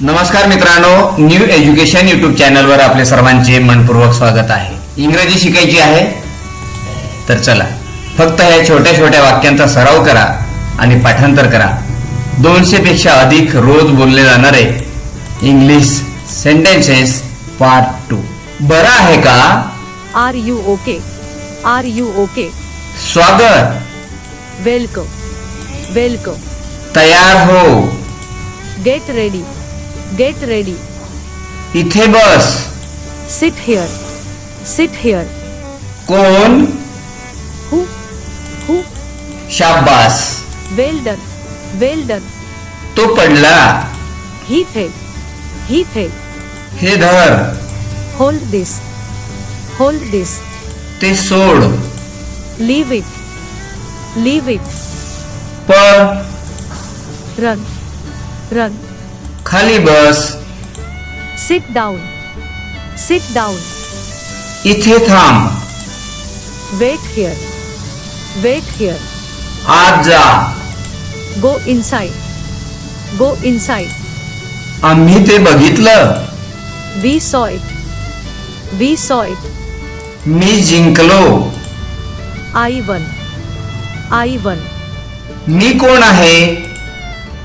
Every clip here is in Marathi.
नमस्कार मित्रांनो न्यू एज्युकेशन युट्यूब चॅनलवर आपले सर्वांचे मनपूर्वक स्वागत आहे इंग्रजी शिकायची आहे तर चला फक्त या छोट्या छोट्या वाक्यांचा सराव करा आणि पाठांतर करा दोनशे पेक्षा अधिक रोज बोलले जाणारे इंग्लिश सेंटेन्सेस पार्ट टू बरं आहे का Are you okay? Are you okay? स्वागत Welcome. Welcome. तयार हो Get ready. Get ready. इथे बस Sit here. Sit here. कोण Who? Who? शाबास Well done. Well done. तो पडला He fell. He fell. हे धर Hold this. Hold this. ते सोड Leave it. Leave it. पळ Run. Run. खाली बस Sit down. Sit down. इथे थांब Wait here. Wait here. आत जा Go inside. Go inside. आम्ही ते बघितलं We saw it. We saw it. मी जिंकलो I won. I won. मी कोण आहे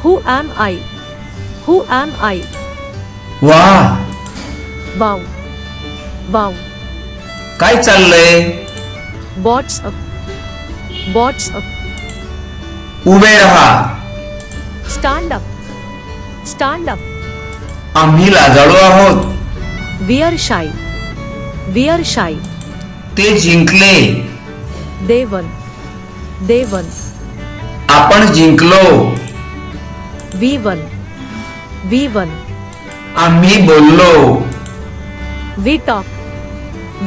Who am I? Who am I? वा Wow. Wow. काय चाललंय? What's up? उभे राहा Stand up. Stand up. आम्ही लाजाळू आहोत We are shy. We are shy. ते जिंकले. They won. आपण जिंकलो We won. We won. आम्ही बोललो We talk.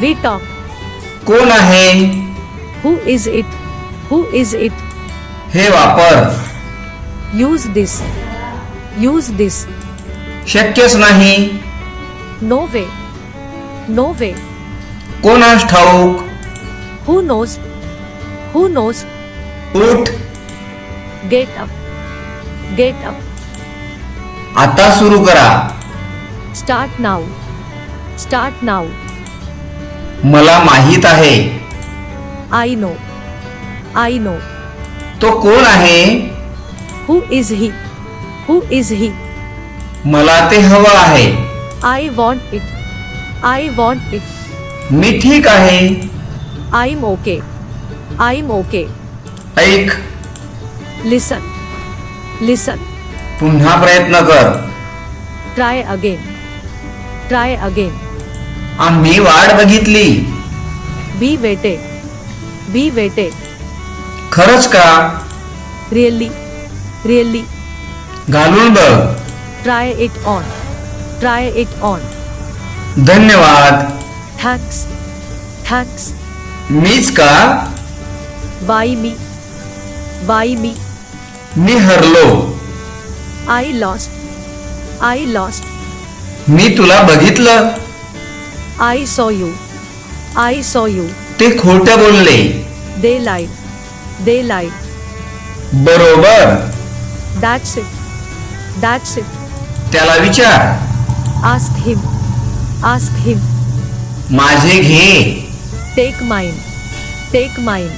We talk. कोण आहे Who is it? Who is it? हे वापर Use this. Use this. शक्यच नाही No way. No way. कोणास ठाऊक Who knows? Who knows? उठ Get up. Get up. आता सुरू करा. स्टार्ट नाव स्टार्ट नाव मला माहित आहे. आय नो आय नो तो कोण आहे? हु इज़ ही हु इज़ ही मला ते हवं आहे. I want it I want it मी ठीक आहे. I am okay I am okay ऐक. लिसन लिसन पुन्हा प्रयत्न कर. ट्राय अगेन ट्राय अगेन आम्ही वाट बघितली. बी वेटे बी वेटे खरच का? रिअली रिअली घालून बघ. Try it on try it on धन्यवाद. थँक्स थँक्स मीच का? बाई मी बाई मी मी हरलो. आई लॉस्ट आई लॉस्ट मी तुला बघितलं. I saw you I saw you ते खोटं बोलले. दे लाइट दे लाइट बरोबर. दॅट्स इट दॅट्स इट त्याला विचार. आस्क हिम आस्क हिम माझे घे. टेक माइन टेक माइन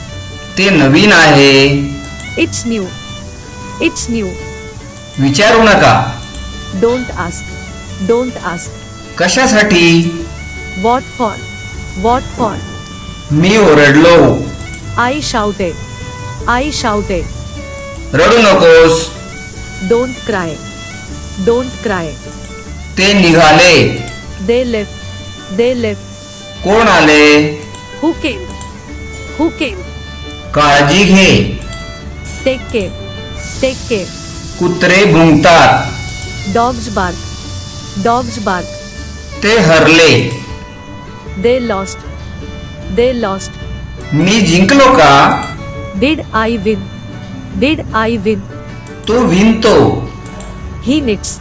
ते नवीन आहे. इट्स न्यू इट्स न्यू विचारू नका. डोंट आस्क डोंट आस्क कशासाठी? व्हॉट फॉर व्हॉट फॉर मी ओरडलो. आई शावते आई शावते रडू नकोस. डोंट क्राय डोंट क्राय ते निघाले. दे लेफ्ट दे लेफ्ट कोण आले? हु केम हु केम काळजी घे. टेक केअर टेक केअर कुत्रे भुंकतात. डॉग्स बार्क डॉग्स बार्क ते हरले. दे लॉस्ट दे लॉस्ट मी जिंकलो का? Did I win did I win तो विनतो. ही निट्स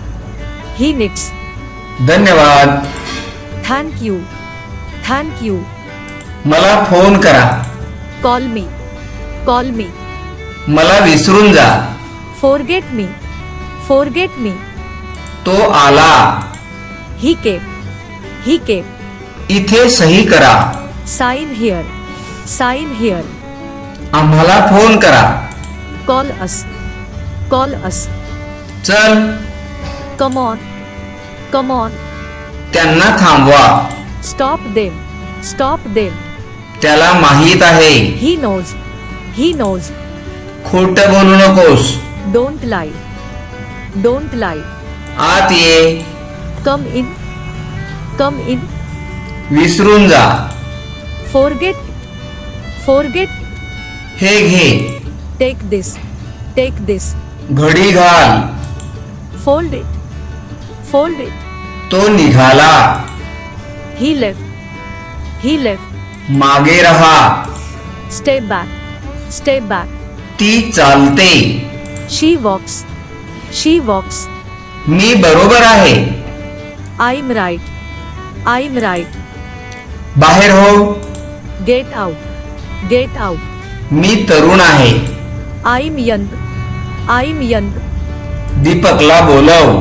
ही निट्स धन्यवाद. थँक यू थँक यू मला फोन करा. कॉल मी कॉल मी मला विसरून जा. फोरगेट मी फोरगेट मी तो आला. ही के ही के इथे सही करा. साइन हिअर साइन हिअर आम्हाला फोन करा. कॉल अस कॉल अस चल. कमॉन कमॉन त्यांना थांबवा. स्टॉप दे स्टॉप दे त्याला माहीत आहे. ही नोज ही नोज खोट बोलू नकोस. डोंट लाई डोंट लाई आत ये. कम इन कम इन विसरून जा. फॉरगेट फॉरगेट हे घे. टेक दिस टेक दिस घडी घाल. फोल्ड इट फोल्ड इट तो निघाला. ही लेफ्ट ही लेफ्ट मागे रहा. स्टेप बॅक स्टेप बॅक ती चालते. शी वॉक्स शी वॉक्स मी बरोबर आहे. I am right I am right बाहेर हो. गेट आउट गेट आउट मी तरुण आहे. I am young I am young दीपकला बोलाव.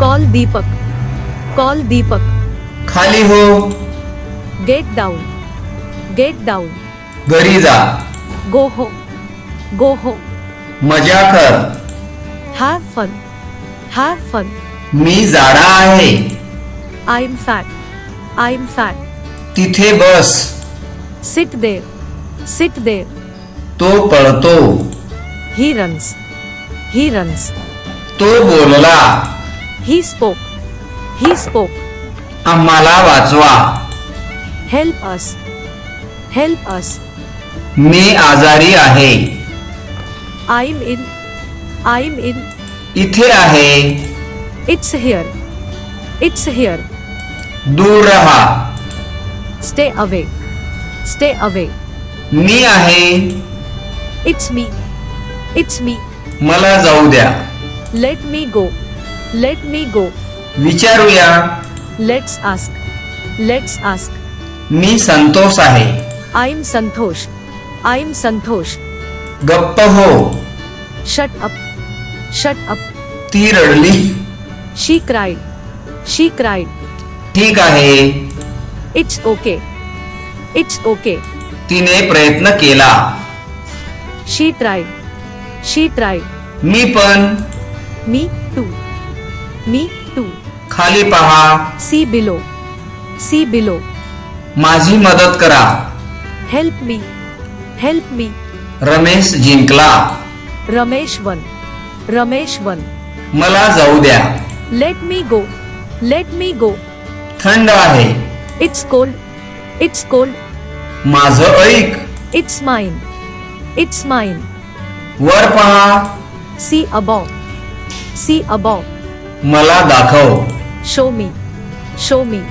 कॉल दीपक कॉल दीपक खाली हो. गेट डाऊन गेट डाऊन घरी जा. गो होम गो होम मजा कर. हॅव फन हॅव फन मी जाडा आहे. I am fat I am fat तिथे बस. सिट देर सिट देर तो पळतो. ही रन्स ही रन्स तो बोलला. ही स्पोक ही स्पोक आम्हाला वाचवा. हेल्प अस हेल्प अस मी आजारी आहे. I am ill I am ill इथे आहे. इट्स हियर इट्स हियर दूर रहा. स्टे अवे स्टे अवे मी आहे. इट्स मी इट्स मी मला जाऊ द्या. Late me go let me go विचारूया. लेट्स आस्क लेट्स आस्क मी संतोष आहे. I am Santosh I am Santosh गप्प हो। शट अप शट अप ती रडली। शी क्राइड शी क्राइड ठीक आहे। इट्स ओके इट्स ओके तिने प्रयत्न केला। शी ट्राइड शी ट्राइड मी पण। मी टू मी टू खाली पहा। सी बिलो सी बिलो माझी मदत करा। Help me help me Ramesh जिंकला Ramesh won. Ramesh won. मला जाऊ द्या Let me go. Let me go. थंड आहे It's cold. It's cold. माझं ऐक It's mine. It's mine. वर पहा See above. See above. मला दाखव Show me. Show me.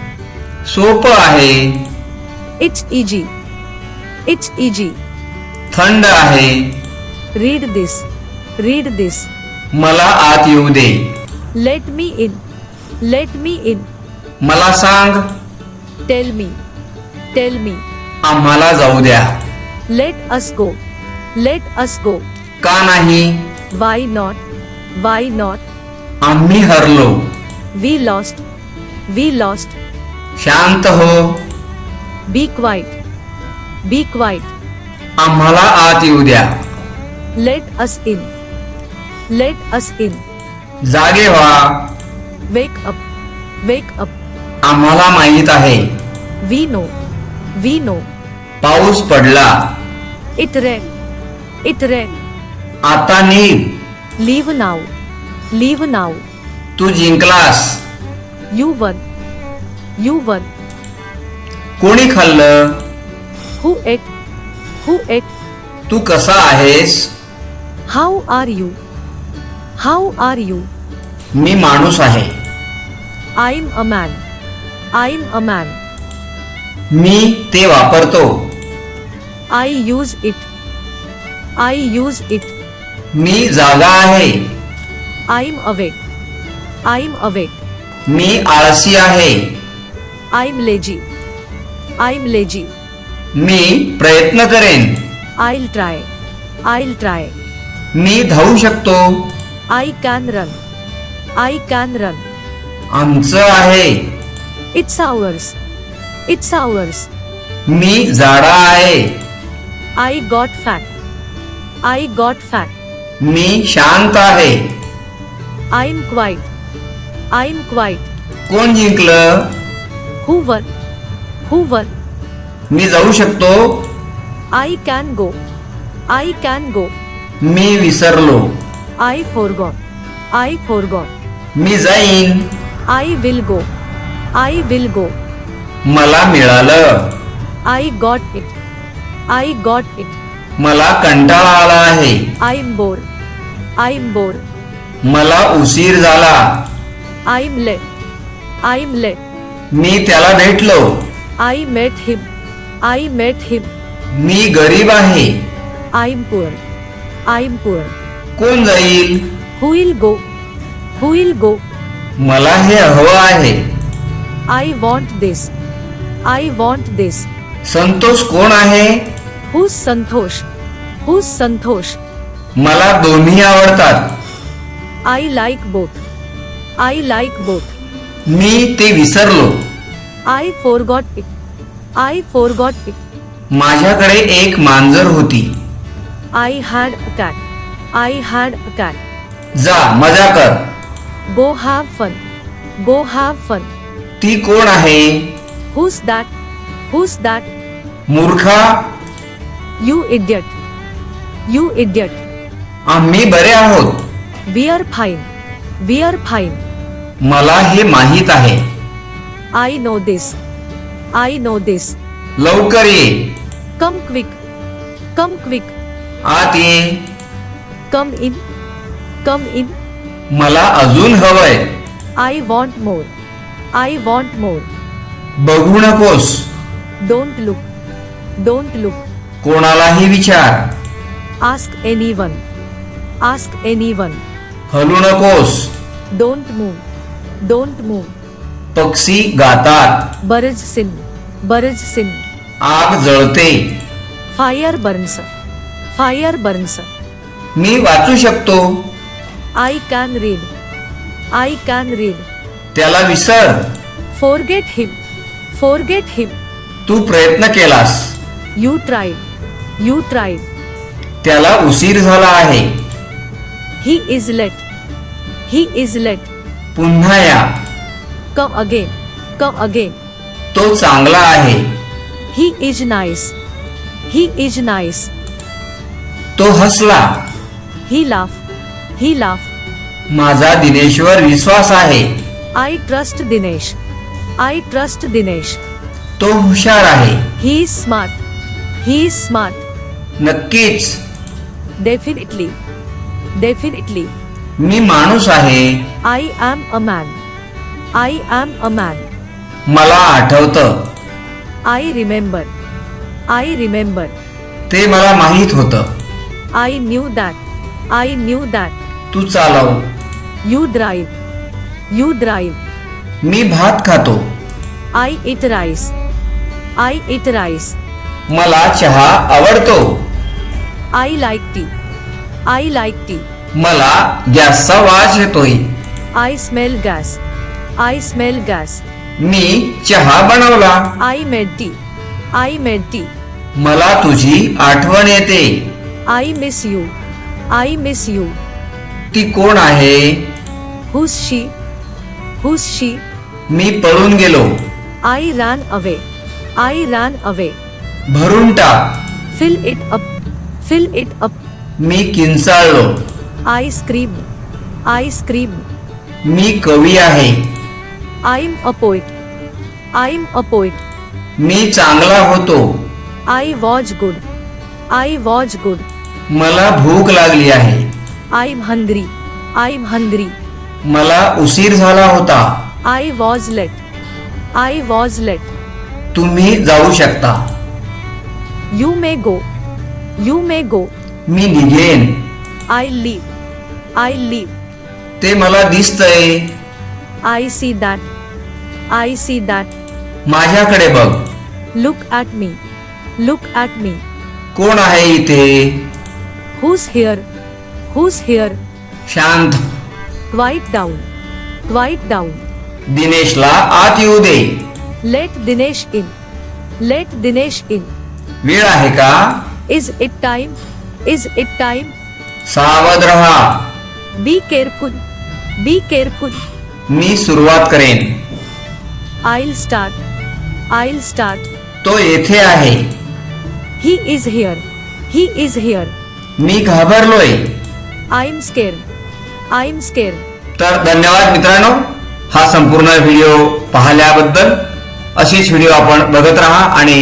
सोप आहे It's easy. It's easy. थंड आहे Read this. Read this. मला आत येऊ दे Let me in. Let me in. मला सांग Tell me. Tell me. आम्हाला जाऊ द्या Let us go. Let us go. का नाही Why not? Why not? आम्ही हरलो We lost. We lost. शांत हो Be quiet. Be quiet. आम्हाला आत येऊ द्या. Let us in let us in जागे व्हा. वेक अप वेक अप आम्हाला माहीत आहे. वी नो वी नो पाऊस पडला. इट रे इट रे आता नीव लीव नाव लीव नाव तू जिंकलास. यू वन यू वन कोणी खाल्लं? हु एक हु एट तू कसा आहेस? How are you how are you मी माणूस आहे. I am a man I am a man मी ते वापरतो. I use it I use it मी जागा आहे. I am awake I am awake मी आळसी आहे. I am lazy I am lazy मी प्रयत्न करेन. आईल ट्राय आईल ट्राय मी धावू शकतो. I can run I can run आमचं आहे. इट्स आवर्स इट्स आवर्स मी जाडा आहे. I got fat I got fat मी शांत आहे. I am quiet I am quiet कोण जिंकलं हुवन हुवन मी जाऊ शकतो? I can go I can go मी विसरलो. I forgot I forgot मी जाईन. I will go I will go मला मिळालं. I got it I got it मला कंटाळा आला आहे. आय बोर आय बोर मला उशीर झाला. आय लेट आय लेट मी त्याला भेटलो. I met him I met him. मी गरीब आहे I'm poor. I'm poor. कोण जाईल Who will go? Who will go? मला हे हवं आहे I want this. I want this. Santosh कोण आहे Who's Santosh? Who's Santosh? मला दोन्ही आवडतात I like both. I like both. मी ते विसरलो I forgot it. I forgot it. माझ्याकडे एक मांजर होती I had a cat. I had a cat. जा मजा कर Go have fun. Go have fun. ती कोण आहे Who's that? Who's that? मूर्खा You idiot. You idiot. आम्ही बरे आहोत We are fine. We are fine. मला हे माहीत आहे I know this. I know this लवकर. ये कम क्विक कम क्विक आत ये कम इन कम इन मला अजून हवंय. I want more I want more बघू नकोस. डोंट लुक डोंट लुक कोणालाही विचार. Ask anyone ask anyone हलू नकोस. डोंट मूव डोंट मूव पक्षी गातात. बरेच सिंह बरेच सिंह. आग जळते. Fire burns fire burns. मी वाचू शकतो. I can read I can read त्याला विसर. फोरगेट हिम फोरगेट हिम तू प्रयत्न केलास. यू ट्राय यू ट्राय त्याला उशीर झाला आहे. He is late he is late पुन्हा या. कम अगेन कम अगेन तो चांगला आहे. He is nice he is nice तो हसला. ही लाफ ही लाफ माझा दिनेशवर विश्वास आहे. I trust Dinesh I trust Dinesh तो हुशार आहे. ही स्मार्ट ही स्मार्ट नक्कीच. डेफिनेटली डेफिनेटली मी माणूस आहे. I am a man I am a man मला आठवत. आई रिमेंबर आई रिमेंबर ते मला माहीत होत. I knew that I knew that तू चालव. यू ड्राईव्ह यू ड्राईव्ह मी भात खातो. I eat rice I eat rice मला चहा आवडतो. I like tea I like tea मला गॅसचा वाज येतोय. I smell gas I smell gas. मी चहा बनवला. आई मेडती आई मेडती मला तुझी आठवण येते. I miss you. I miss you. ती कोण आहे? हुसशी हुसशी मी पळून गेलो. आई रान अवे आई रान अवे भरून टाक. Fill it up fill it up मी किंचाळलो. आईस्क्रीम आईस्क्रीम मी कवी आहे. आयम अपोएट आई म अपोए मी चांगला होतो. I was good I was good मला भूक लागली आहे. आईम हंद्री आय मंद्री मला उशीर झाला होता. I was late I was late तुम्ही जाऊ शकता. You may go you may go मी निघेन. आय लीव आई लीव ते मला दिसतंय. I see that. I see that. माझ्याकडे बघ Look at me. Look at me. कोण आहे इथे Who's here? Who's here? शांत Quiet down. Quiet down. दिनेशला आत येऊ दे Let Dinesh in. Let Dinesh in. वेळ आहे का Is it time? Is it time? सावध रहा Be careful. Be careful. मी सुरुवात करेन I'll start. I'll start. तो येथे आहे He is here. He is here. Me घाबरलोय I'm scared. I'm scared. तर धन्यवाद मित्रांनो हा संपूर्ण व्हिडिओ पाहिल्याबद्दल असेच व्हिडिओ आपण बघत राहा आणि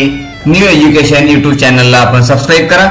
न्यू एज्युकेशन यूट्यूब चॅनलला आपण सबस्क्राईब करा